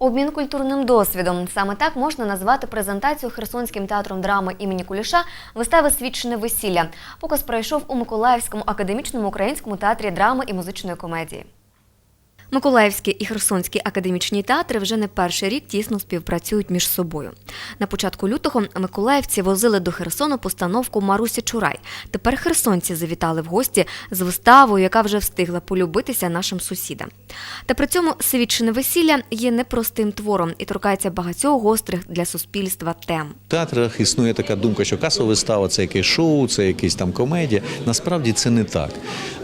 Обмін культурним досвідом саме так можна назвати презентацію Херсонським театром драми імені Куліша вистави Свідчене весілля. Показ пройшов у Миколаївському академічному українському театрі драми і музичної комедії. Миколаївський і Херсонський академічні театри вже не перший рік тісно співпрацюють між собою. На початку лютого миколаївці возили до Херсону постановку Марусі Чурай. Тепер херсонці завітали в гості з виставою, яка вже встигла полюбитися нашим сусідам. Та при цьому свідчене весілля є непростим твором і торкається багатьох гострих для суспільства тем. В театрах існує така думка, що касова вистава це якесь шоу, це якась там комедія. Насправді це не так.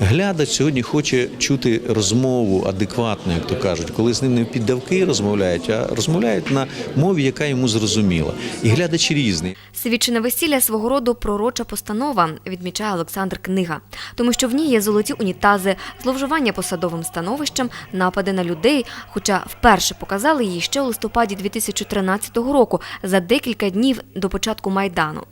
Глядач сьогодні хоче чути розмову адекватну, як то кажуть, коли з ним не піддавки розмовляють, а розмовляють на мові, яка йому зрозуміла. І глядач різний. Свідчене весілля свого роду пророча постанова, відмічає Олександр Книга, тому що в ній є золоті унітази, зловживання посадовим становищем, напади на людей. Хоча вперше показали її ще у листопаді 2013 року, за декілька днів до початку майдану.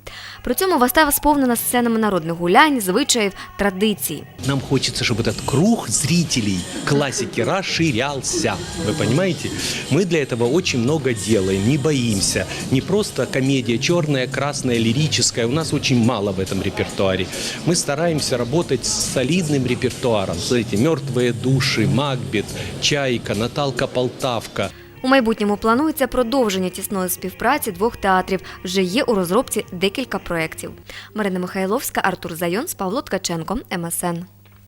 При цьому вистава сповнена сценами народних гулянь, звичаїв, традицій. Нам хочется, чтобы этот круг зрителей классики расширялся. Вы понимаете? Мы для этого очень много делаем, не боимся. Не просто комедия черная, красная, лирическая. У нас очень мало в этом репертуаре. Мы стараемся работать с солидным репертуаром. Смотрите, «Мертвые души», «Макбет», «Чайка», «Наталка Полтавка». У майбутньому планується продовження тісної співпраці двох театрів. Вже є у розробці декілька проєктів. Марина Михайловська, Артур Зайон, Павло Ткаченко, МСН.